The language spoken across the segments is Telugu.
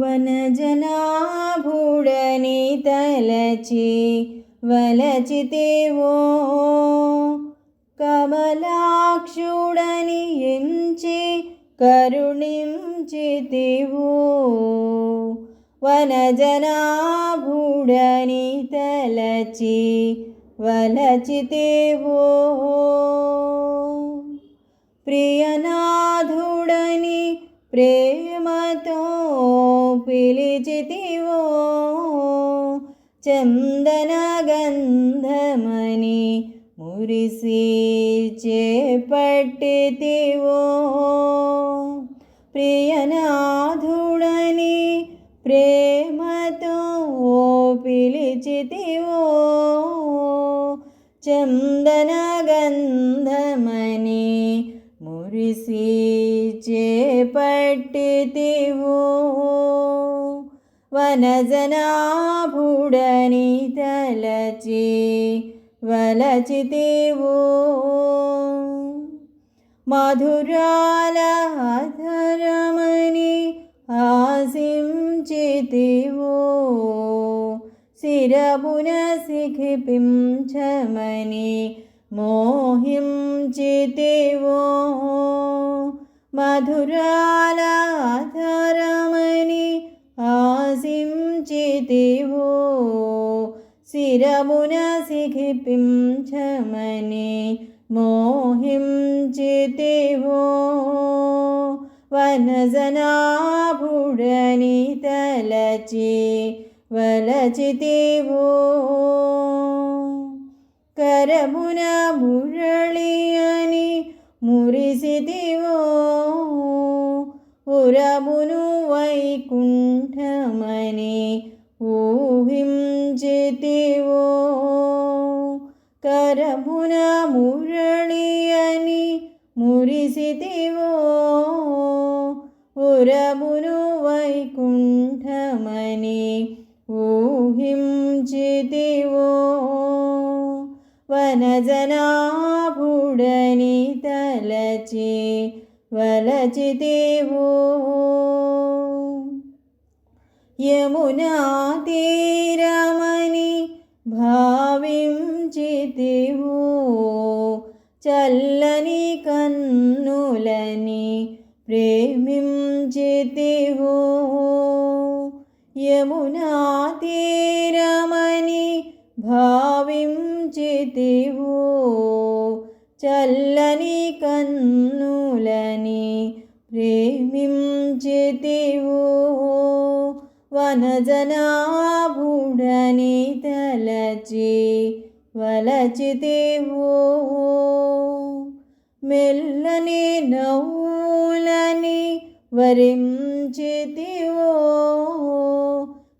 వనజనాభుడని తలచి వలచితేవో కమలాక్షుడని ఎంచి కరుణించితివో. వనజనాభుడని తలచి వలచితేవో. ప్రియనాథుడని ప్రేమతో పిలిచితివో చందన గంధమని మురిసి చేపట్టితివో ప్రియనాథుడని ప్రేమతో పిలిచితివో చందన గంధమని మురిసి చేపట్టితివో వనజనాభుడని తలచి వలచితివో మధురాల అధరమని ఆశించితివో. శిరమున శిఖిపించమని మోహించితివో. మధురాల అధరమని ఆశించితివో శిరమున సిఖిపించమని మోహించితివో వనజనాభుడని తలచి వలచితివో కరమున మురళి అని మురిసితివో ఉరమును వైకుంఠమని ఊహించితివో కరమున మురళి అని మురిసితివో ఉరమును వైకుంఠమని ఊహించితివో వనజనాభుడని తలచి వలచితివో యమునా తీరమని భావించితివు చల్లని కన్నులని ప్రేమించితివు యమునా తీరమని భావించితివో చల్లని కన్నులని ప్రేమించితివో వనజనాభుడని తలచి వలచితివో మెల్లని నవ్వులని వరించితివో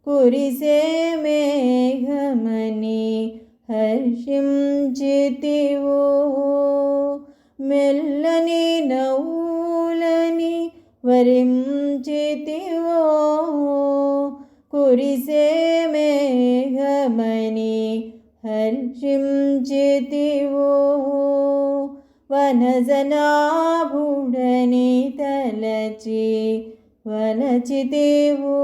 కురిసే మేఘమని హర్షించితివో మెల్లని నవ్వులని వరించితివో కురిసే మేఘమని హర్షించితివో వనజనాభుడని తలచి వలచితివో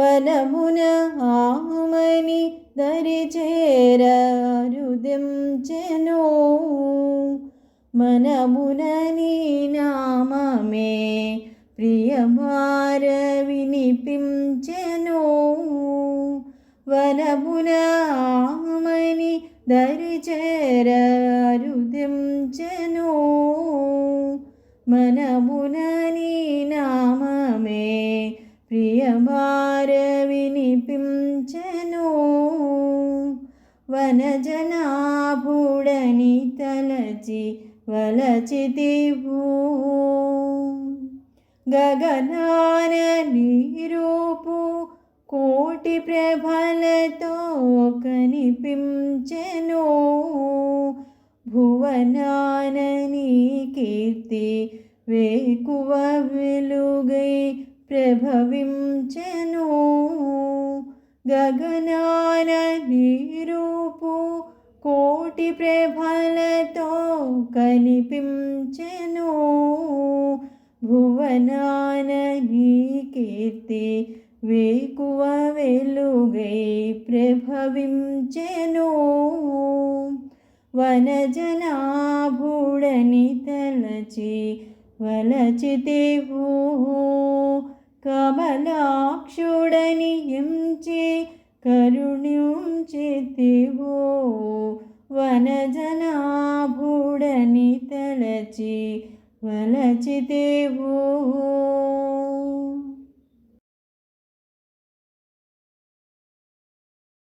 വനമുന ആമനി ധരിചേരാരുദ്യം ജനോ. മനമുന നീ നാമമേ പ്രിയമാരവിനിപ്പിം ജനോ. വനമുന ആമനി ധരിചേരാരുദ്യം ജനോ. മനമുന നീ നാമമേ പ്രിയമാ వనజనాభుడని తలచి వలచితివు. గగనాన నీరూపు కోటి ప్రభలతో కనిపించెను. భువనాన నీ కీర్తి వేకువ వెలుగై ప్రభవించెను. గగనాన నీరూపు కోటి ప్రభలతో కనిపించెను. భువనాన నీ కీర్తి వేకువ వెలుగై ప్రభవించెను. వనజనాభుడని తలచి వలచితేవో కమలాక్షుడని ఎంచి కరుణ్యుంచితివో వనజనాభుడని తలచి వలచితేవో